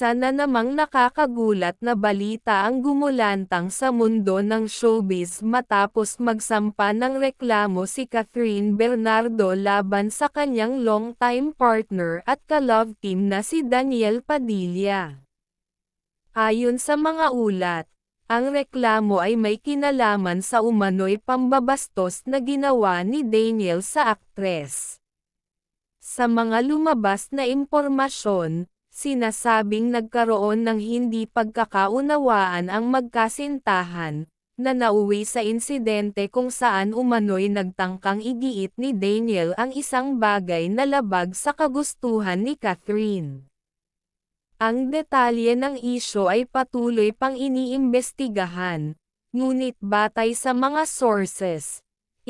Isa na namang nakakagulat na balita ang gumulantang sa mundo ng showbiz matapos magsampa ng reklamo si Catherine Bernardo laban sa kanyang longtime partner at ka-love team na si Daniel Padilla. Ayon sa mga ulat, ang reklamo ay may kinalaman sa umano'y pambabastos na ginawa ni Daniel sa aktres. Sa mga lumabas na impormasyon, Sinasabing nagkaroon ng hindi pagkakaunawaan ang magkasintahan, na nauwi sa insidente kung saan umano'y nagtangkang igiit ni Daniel ang isang bagay na labag sa kagustuhan ni Catherine. Ang detalye ng isyo ay patuloy pang iniimbestigahan, ngunit batay sa mga sources,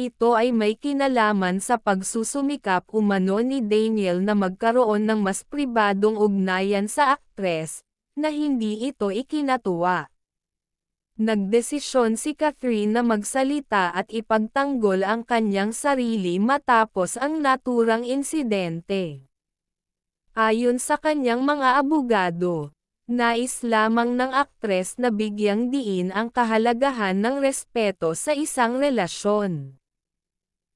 ito ay may kinalaman sa pagsusumikap umano ni Daniel na magkaroon ng mas pribadong ugnayan sa aktres, na hindi ito ikinatuwa. Nagdesisyon si Catherine na magsalita at ipagtanggol ang kanyang sarili matapos ang naturang insidente. Ayon sa kanyang mga abogado, nais lamang ng aktres na bigyang diin ang kahalagahan ng respeto sa isang relasyon.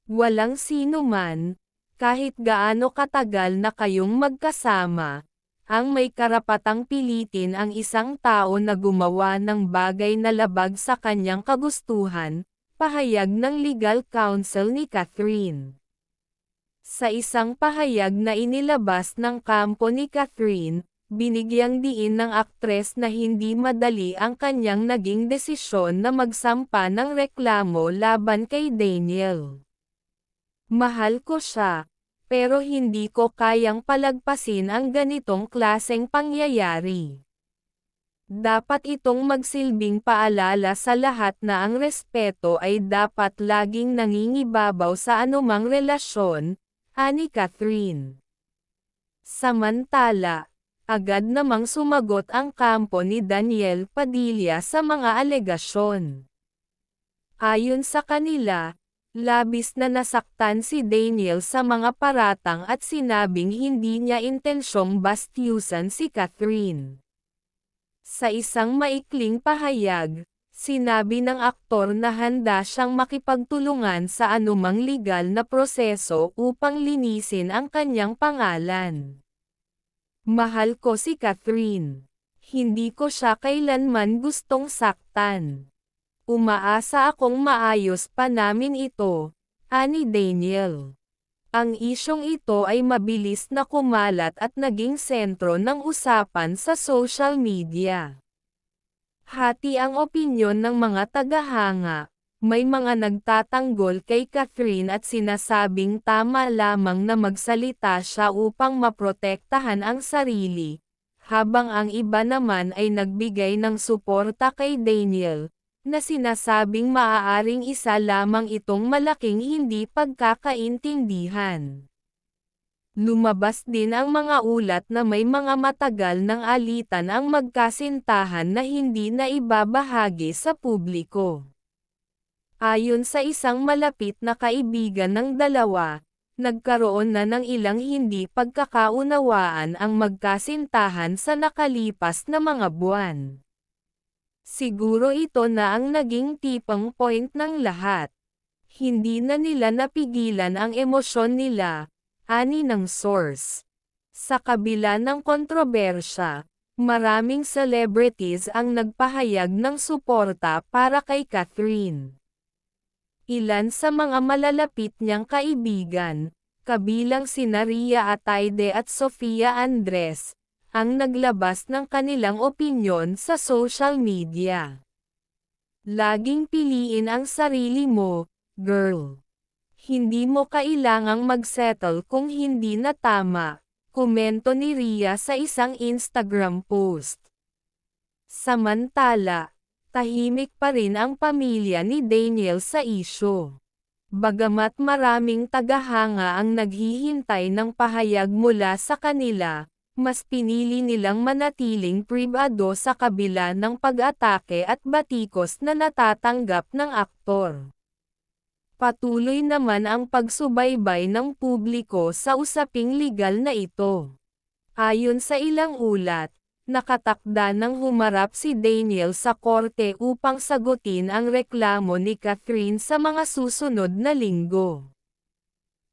Walang sino man, kahit gaano katagal na kayong magkasama, ang may karapatang pilitin ang isang tao na gumawa ng bagay na labag sa kanyang kagustuhan, pahayag ng legal counsel ni Catherine. Sa isang pahayag na inilabas ng kampo ni Catherine, binigyang diin ng aktres na hindi madali ang kanyang naging desisyon na magsampa ng reklamo laban kay Daniel. Mahal ko siya, pero hindi ko kayang palagpasin ang ganitong klaseng pangyayari. Dapat itong magsilbing paalala sa lahat na ang respeto ay dapat laging nangingibabaw sa anumang relasyon, ani Catherine. Samantala, agad namang sumagot ang kampo ni Daniel Padilla sa mga alegasyon. Ayon sa kanila, Labis na nasaktan si Daniel sa mga paratang at sinabing hindi niya intensyong bastyusan si Catherine. Sa isang maikling pahayag, sinabi ng aktor na handa siyang makipagtulungan sa anumang legal na proseso upang linisin ang kanyang pangalan. Mahal ko si Catherine. Hindi ko siya kailanman gustong saktan. Umaasa akong maayos pa namin ito, ani Daniel. Ang isyong ito ay mabilis na kumalat at naging sentro ng usapan sa social media. Hati ang opinyon ng mga tagahanga, may mga nagtatanggol kay Catherine at sinasabing tama lamang na magsalita siya upang maprotektahan ang sarili, habang ang iba naman ay nagbigay ng suporta kay Daniel, na sinasabing maaaring isa lamang itong malaking hindi pagkakaintindihan. Lumabas din ang mga ulat na may mga matagal ng alitan ang magkasintahan na hindi na ibabahagi sa publiko. Ayon sa isang malapit na kaibigan ng dalawa, nagkaroon na ng ilang hindi pagkakaunawaan ang magkasintahan sa nakalipas na mga buwan. Siguro ito na ang naging tipang point ng lahat. Hindi na nila napigilan ang emosyon nila, ani ng source. Sa kabila ng kontrobersya, maraming celebrities ang nagpahayag ng suporta para kay Catherine. Ilan sa mga malalapit niyang kaibigan, kabilang si Naria Ataide at Sofia Andres, ang naglabas ng kanilang opinyon sa social media. Laging piliin ang sarili mo, girl. Hindi mo kailangang magsettle kung hindi na tama, komento ni Ria sa isang Instagram post. Samantala, tahimik pa rin ang pamilya ni Daniel sa isyo. Bagamat maraming tagahanga ang naghihintay ng pahayag mula sa kanila, mas pinili nilang manatiling pribado sa kabila ng pag-atake at batikos na natatanggap ng aktor. Patuloy naman ang pagsubaybay ng publiko sa usaping legal na ito. Ayon sa ilang ulat, nakatakda ng humarap si Daniel sa korte upang sagutin ang reklamo ni Catherine sa mga susunod na linggo.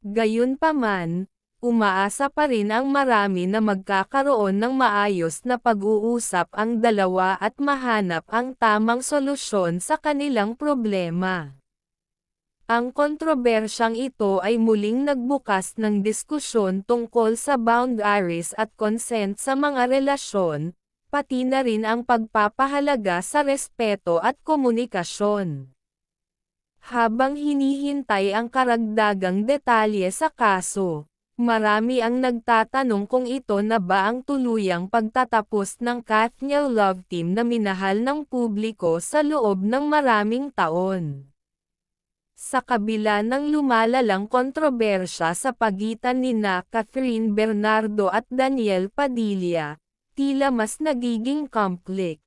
Gayunpaman, umaasa pa rin ang marami na magkakaroon ng maayos na pag-uusap ang dalawa at mahanap ang tamang solusyon sa kanilang problema. Ang kontrobersyang ito ay muling nagbukas ng diskusyon tungkol sa boundaries at consent sa mga relasyon, pati na rin ang pagpapahalaga sa respeto at komunikasyon. Habang hinihintay ang karagdagang detalye sa kaso, marami ang nagtatanong kung ito na ba ang tuluyang pagtatapos ng Kathniel Love Team na minahal ng publiko sa loob ng maraming taon. Sa kabila ng lumalalang kontrobersya sa pagitan ni na Catherine Bernardo at Daniel Padilla, tila mas nagiging conflict.